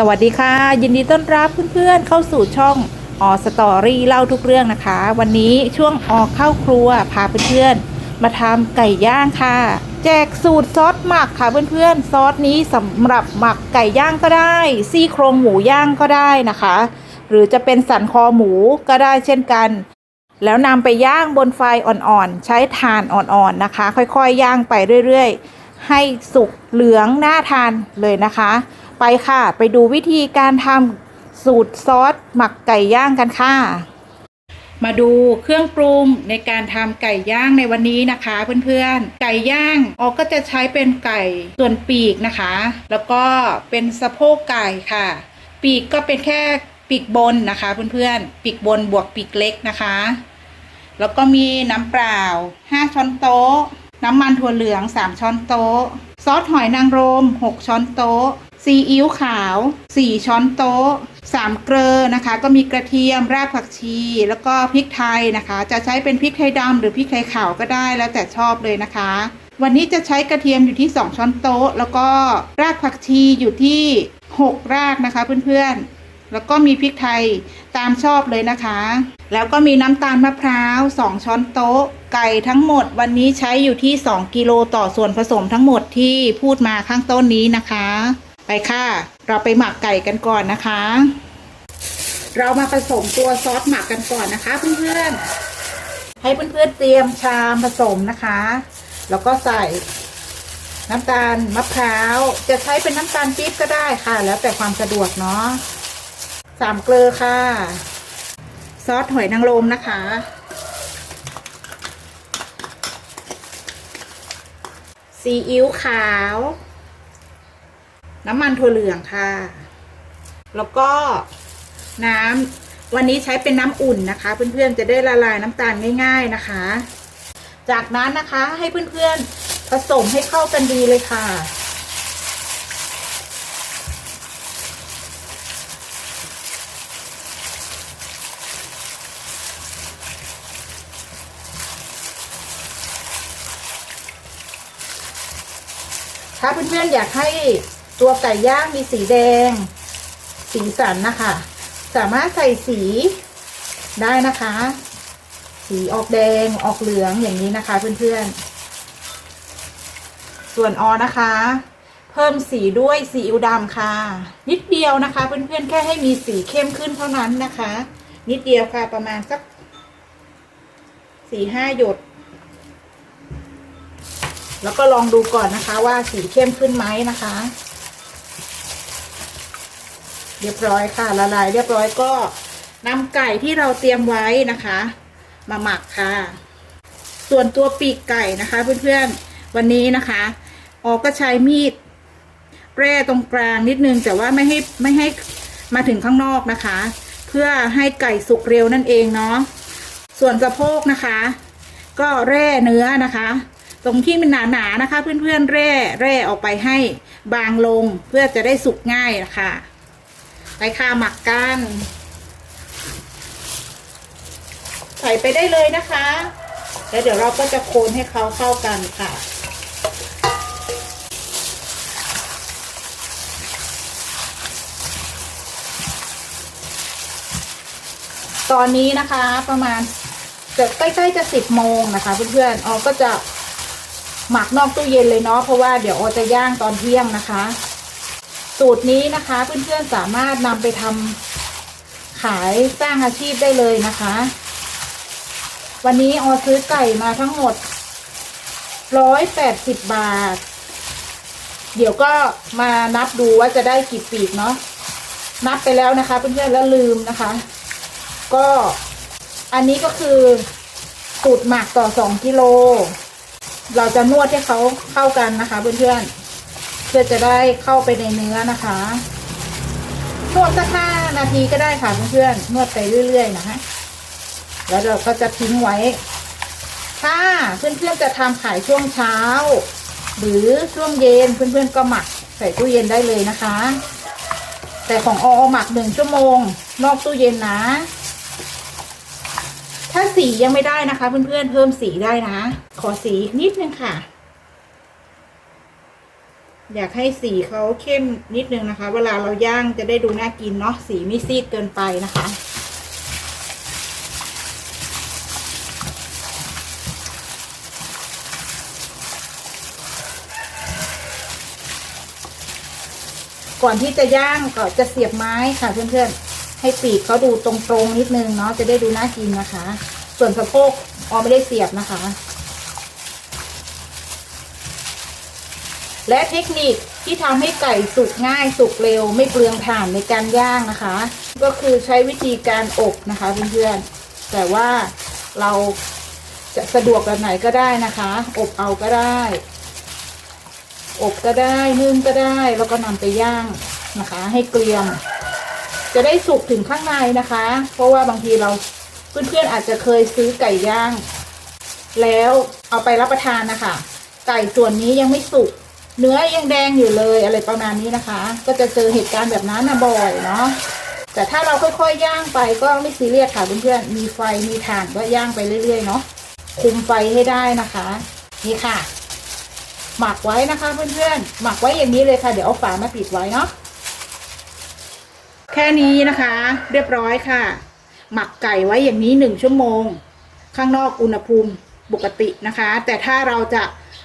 สวัสดีค่ะ ยินดีต้อนรับเพื่อนๆเข้าสู่ช่องออสตอรี่เล่าทุกเรื่องนะคะ วันนี้ช่วงออกเข้าครัวพาเพื่อนๆมาทำไก่ย่างค่ะ แจกสูตรซอสหมักค่ะเพื่อนๆซอสนี้สำหรับหมักไก่ย่างก็ได้ ซี่โครงหมูย่างก็ได้นะคะ หรือจะเป็นสันคอหมูก็ได้เช่นกัน แล้วนำไปย่างบนไฟอ่อนๆใช้ถ่านอ่อนๆนะคะ ค่อยๆย่างไปเรื่อยๆ ให้สุกเหลืองน่าทานเลยนะคะ ไปค่ะ ไปดูวิธีการทำสูตรซอสหมักไก่ย่างกันค่ะ มาดูเครื่องปรุงในการทำไก่ย่างในวันนี้นะคะเพื่อนๆ ไก่ย่างออกก็จะใช้เป็นไก่ส่วนปีกนะคะ แล้วก็เป็นสะโพกไก่ค่ะ ปีกก็เป็นแค่ปีกบนนะคะเพื่อนๆ ปีกบนบวกปีกเล็กนะคะ แล้วก็มีน้ำเปล่า 5 ช้อนโต๊ะ น้ำมันถั่วเหลือง 3 ช้อนโต๊ะ ซอสหอยนางรม 6 ช้อนโต๊ะ ซีอิ๊วขาว 4 ช้อนโต๊ะ 3 เกลือนะคะ ก็มีกระเทียมรากผักชี แล้วก็พริกไทยนะคะ จะใช้เป็นพริกไทยดำหรือพริกไทยขาวก็ได้แล้วแต่ชอบเลยนะคะ วันนี้จะใช้กระเทียมอยู่ที่ 2 ช้อนโต๊ะ แล้วก็รากผักชีอยู่ที่ 6 รากนะคะเพื่อนๆ แล้วก็มีพริกไทยตามชอบเลยนะคะ แล้วก็มีน้ำตาลมะพร้าว 2 ช้อนโต๊ะ ไก่ทั้งหมดวันนี้ใช้อยู่ที่ 2 กิโลต่อส่วนผสมทั้งหมดที่พูดมาข้างต้นนี้นะคะ ไปค่ะ เราไปหมักไก่กันก่อนนะคะ เรามาผสมตัวซอสหมักกันก่อนนะคะเพื่อนๆ ให้เพื่อนๆเตรียมชามผสมนะคะ แล้วก็ใส่น้ำตาลมะพร้าว จะใช้เป็นน้ำตาลปี๊บก็ได้ค่ะ แล้วแต่ความสะดวกเนาะสามเกลือค่ะ ซอสหอยนางรมนะคะ ซีอิ๊วขาว น้ำมันถั่วเหลืองค่ะ แล้วก็น้ำวันนี้ใช้เป็นน้ำอุ่นนะคะ เพื่อนๆจะได้ละลายน้ำตาลง่าย ๆนะคะ จากนั้นนะคะให้เพื่อนๆผสมให้เข้ากันดีเลยค่ะถ้าเพื่อนๆอยากให้ ตัวไก่ย่างมีสีแดง สีสันนะคะ สามารถใส่สีได้นะคะ สีออกแดงออกเหลืองอย่างนี้นะคะ เพื่อนๆ ส่วนออนะคะ เพิ่มสีด้วยสีอิวดำค่ะ นิดเดียวนะคะ เพื่อนๆแค่ให้มีสีเข้มขึ้นเท่านั้นนะคะ นิดเดียวค่ะประมาณสักสี่ห้าหยด แล้วก็ลองดูก่อนนะคะว่าสีเข้มขึ้นไหมนะคะ เรียบร้อยค่ะละลายเรียบร้อยก็นำไก่ที่เราเตรียมไว้นะคะ มาหมักค่ะ ส่วนตัวปีกไก่นะคะเพื่อนๆวันนี้นะคะ ออกก็ใช้มีดแร่ตรงกลางนิดนึงแต่ว่าไม่ให้ไม่ให้มาถึงข้างนอกนะคะ เพื่อให้ไก่สุกเร็วนั่นเองเนาะส่วนสะโพกนะคะ ก็แร่เนื้อนะคะ ตรงที่มันหนาๆนะคะ เพื่อนๆแร่แร่ออกไปให้บางลงเพื่อจะได้สุกง่ายนะคะ ไปค่ะหมักกันใส่ไปได้เลยนะคะ แล้วเดี๋ยวเราก็จะโคนให้เขาเข้ากันค่ะ ตอนนี้นะคะประมาณจะใกล้ๆจะสิบโมงนะคะ เพื่อนๆออก็จะหมักนอกตู้เย็นเลยเนาะเพราะว่าเดี๋ยวออจะย่างตอนเที่ยงนะคะ สูตรนี้นะคะเพื่อนๆสามารถนำไปทำขายสร้างอาชีพได้เลยนะคะ วันนี้ออซื้อไก่มาทั้งหมดร้อยแปดสิบบาท เดี๋ยวก็มานับดูว่าจะได้กี่ปีกเนาะนับไปแล้วนะคะเพื่อนๆแล้วลืมนะคะ ก็อันนี้ก็คือสูตรหมักต่อสองกิโล เราจะนวดให้เขาเข้ากันนะคะเพื่อนๆ เพื่อจะได้เข้าไปในเนื้อนะคะนวดสักห้านาทีก็ได้ค่ะเพื่อนๆนวดไปเรื่อยๆนะคะแล้วเราก็จะทิ้งไว้ ถ้าเพื่อนๆจะทำขายช่วงเช้า หรือช่วงเย็นเพื่อนๆก็หมักใส่ตู้เย็นได้เลยนะคะ แต่ของออหมักหนึ่งชั่วโมง นอกตู้เย็นนะ ถ้าสียังไม่ได้นะคะ เพื่อนๆเพิ่มสีได้นะ ขอสีนิดนึงค่ะ อยากให้สีเขาเข้มนิดนึงนะคะ เวลาเราย่างจะได้ดูน่ากินเนาะสีไม่ซีดเกินไปนะคะ ก่อนที่จะย่างก็จะเสียบไม้ค่ะเพื่อนๆ ให้ปีกเขาดูตรงๆนิดนึงเนาะจะได้ดูน่ากินนะคะ ส่วนสะโพกออไม่ได้เสียบนะคะ และเทคนิคที่ทำให้ไก่สุกง่ายสุกเร็ว ไม่เปลืองถ่านในการย่างนะคะ ก็คือใช้วิธีการอบนะคะเพื่อนๆแต่ว่าเราจะสะดวกแบบไหนก็ได้นะคะ อบเอาก็ได้ อบก็ได้นึ่งก็ได้ แล้วก็นำไปย่างนะคะ ให้เกรียม จะได้สุกถึงข้างในนะคะ เพราะว่าบางทีเราเพื่อนๆอาจจะเคยซื้อไก่ย่าง แล้วเอาไปรับประทานนะคะไก่ส่วนนี้ยังไม่สุก เนื้อยังแดงอยู่เลยอะไรประมาณนี้นะคะ ก็จะเจอเหตุการณ์แบบนั้นนะบ่อยเนาะแต่ถ้าเราค่อยๆย่างไปก็ไม่ซีเรียสค่ะเพื่อนๆมีไฟมีถ่านก็ย่างไปเรื่อยๆเนาะคุมไฟให้ได้นะคะ นี่ค่ะ หมักไว้นะคะเพื่อนๆหมักไว้อย่างนี้เลยค่ะ เดี๋ยวเอาฝามาปิดไว้เนาะแค่นี้นะคะ เรียบร้อยค่ะ หมักไก่ไว้อย่างนี้หนึ่งชั่วโมง ข้างนอกอุณหภูมิปกตินะคะ แต่ถ้าเราจะ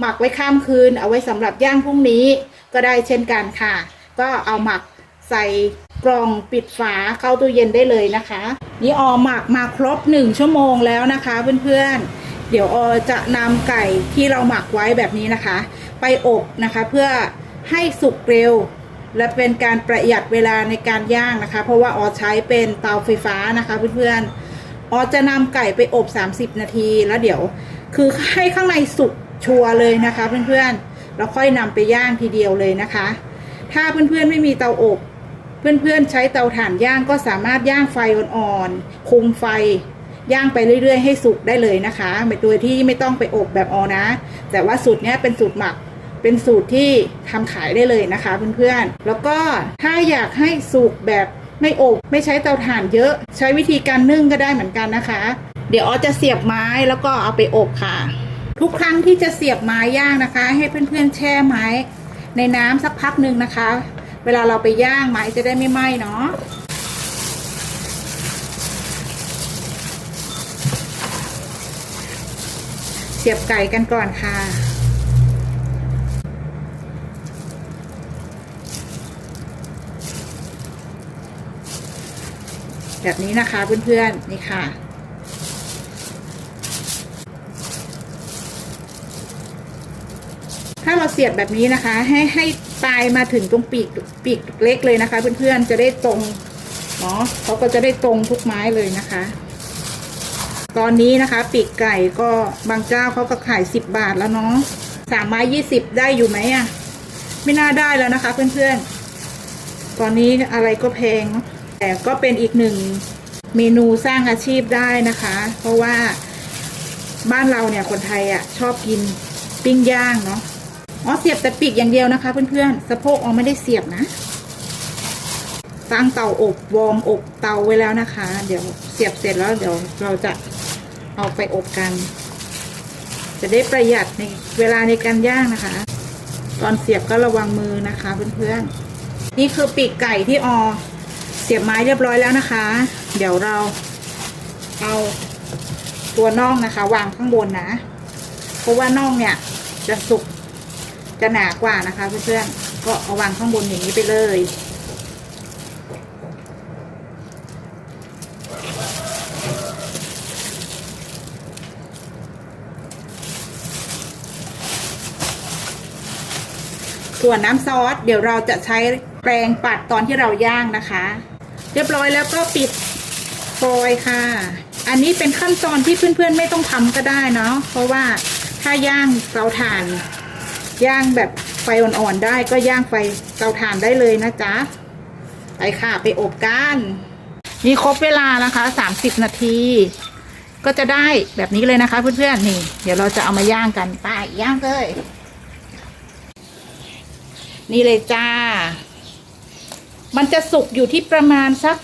หมักไว้ข้ามคืน เอาไว้สำหรับย่างพรุ่งนี้ก็ได้เช่นกันค่ะ ก็เอาหมักใส่กล่องปิดฝาเข้าตู้เย็นได้เลยนะคะ นี่ออหมักมาครบหนึ่งชั่วโมงแล้วนะคะเพื่อนๆ เดี๋ยวออจะนำไก่ที่เราหมักไว้แบบนี้นะคะ ไปอบนะคะเพื่อให้สุกเร็ว และเป็นการประหยัดเวลาในการย่างนะคะ เพราะว่าออใช้เป็นเตาไฟฟ้านะคะเพื่อนๆออจะนำไก่ไปอบ 30 นาทีแล้วเดี๋ยว คือให้ข้างในสุก ชัวร์เลยนะคะเพื่อนๆแล้วค่อยนำไปย่างทีเดียวเลยนะคะ ถ้าเพื่อนๆไม่มีเตาอบ เพื่อนๆใช้เตาถ่านย่างก็สามารถย่างไฟอ่อนๆคุมไฟย่างไปเรื่อยๆให้สุกได้เลยนะคะโดยที่ไม่ต้องไปอบแบบออนะ แต่ว่าสูตรนี้เป็นสูตรหมักเป็นสูตรที่ทำขายได้เลยนะคะเพื่อนๆ แล้วก็ถ้าอยากให้สุกแบบไม่อบไม่ใช้เตาถ่านเยอะ ใช้วิธีการนึ่งก็ได้เหมือนกันนะคะ เดี๋ยวออจะเสียบไม้แล้วก็เอาไปอบค่ะ ทุกครั้งที่จะเสียบไม้ย่างนะคะ ให้เพื่อนๆแช่ไม้ ในน้ำสักพักหนึ่งนะคะ เวลาเราไปย่างไม้จะได้ไม่ไหม้เนาะเสียบไก่กันก่อนค่ะแบบนี้นะคะเพื่อนๆนี่ค่ะ ถ้าเราเสียบแบบนี้นะคะ ให้ให้ปลายมาถึงตรงปีกปีกเล็กเลยนะคะ เพื่อนๆจะได้ตรงเนาะเขาก็จะได้ตรงทุกไม้เลยนะคะ ตอนนี้นะคะ ปีกไก่ก็บางเจ้าเขาก็ขายสิบบาทแล้วเนาะสามไม้ยี่สิบได้อยู่ไหมอะไม่น่าได้แล้วนะคะ เพื่อนๆ ตอนนี้อะไรก็แพง แต่ก็เป็นอีกหนึ่งเมนูสร้างอาชีพได้นะคะ เพราะว่าบ้านเราเนี่ยคนไทยอะชอบกินปิ้งย่างเนาะ อ๋อเสียบแต่ปีกอย่างเดียวนะคะ เพื่อนๆสะโพกอ๋อไม่ได้เสียบนะ ตั้งเตาอบวอร์มอบเตาไว้แล้วนะคะ เดี๋ยวเสียบเสร็จแล้วเดี๋ยวเราจะเอาไปอบกัน จะได้ประหยัดในเวลาในการย่างนะคะ ตอนเสียบก็ระวังมือนะคะเพื่อนๆนี่คือปีกไก่ที่ออเสียบไม้เรียบร้อยแล้วนะคะ เดี๋ยวเราเอาตัวน่องนะคะ วางข้างบนนะ เพราะว่าน่องเนี่ยจะสุก จะหนากว่านะคะเพื่อนๆก็เอาวางข้างบนอย่างนี้ไปเลย ส่วนน้ำซอสเดี๋ยวเราจะใช้แปรงปัดตอนที่เราย่างนะคะ เรียบร้อยแล้วก็ปิดโฟยค่ะ อันนี้เป็นขั้นตอนที่เพื่อนๆไม่ต้องทำก็ได้เนาะเพราะว่าถ้าย่างเตาถ่าน ย่างแบบไฟอ่อนๆได้ก็ย่างไฟเตาถ่านได้เลยนะจ๊ะไปค่ะไปอบกันนี่ครบเวลานะคะสามสิบนาที ก็จะได้แบบนี้เลยนะคะเพื่อนๆนี่ เดี๋ยวเราจะเอามาย่างกันไปย่างเลย นี่เลยจ้า มันจะสุกอยู่ที่ประมาณสัก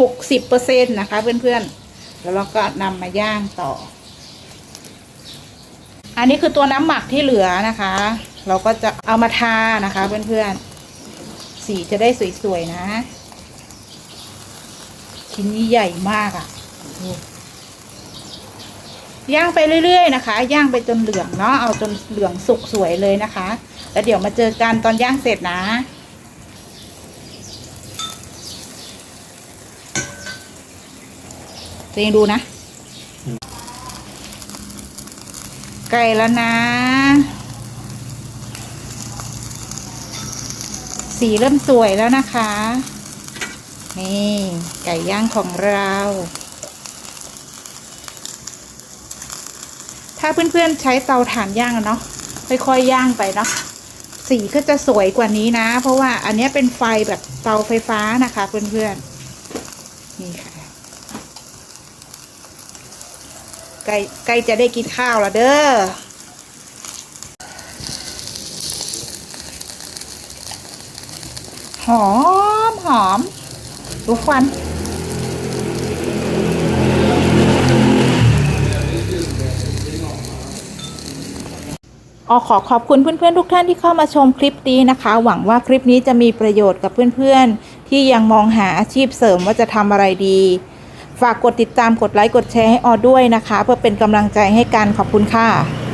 หกสิบเปอร์เซ็นต์นะคะเพื่อนๆ แล้วเราก็นำมาย่างต่อ อันนี้คือตัวน้ำหมักที่เหลือนะคะ เราก็จะเอามาทานะคะเพื่อนๆ สีจะได้สวยๆนะ ชิ้นนี้ใหญ่มากอะ่ะย่างไปเรื่อย ๆ นะคะ ย่างไปจนเหลืองเนาะ เอาจนเหลืองสุกสวยเลยนะคะ แล้วเดี๋ยวมาเจอกันตอนย่างเสร็จนะ ตัวเองดูนะ ไก่แล้วนะ สีเริ่มสวยแล้วนะคะ นี่ไก่ย่างของเรา ถ้าเพื่อนๆใช้เตาถ่านย่างเนาะค่อยๆย่างไปเนาะสีก็จะสวยกว่านี้นะ เพราะว่าอันนี้เป็นไฟแบบเตาไฟฟ้านะคะเพื่อนๆนี่ค่ะ ใกล้ใกล้จะได้กินข้าวแล้วเด้อหอมหอมดูควันออขอขอบคุณเพื่อนๆทุกท่านที่เข้ามาชมคลิปนี้นะคะ หวังว่าคลิปนี้จะมีประโยชน์กับเพื่อนๆ ที่ยังมองหาอาชีพเสริมว่าจะทำอะไรดี ฝากกดติดตามกดไลค์กดแชร์ให้ออด้วยนะคะ เพื่อเป็นกำลังใจให้กันขอบคุณค่ะ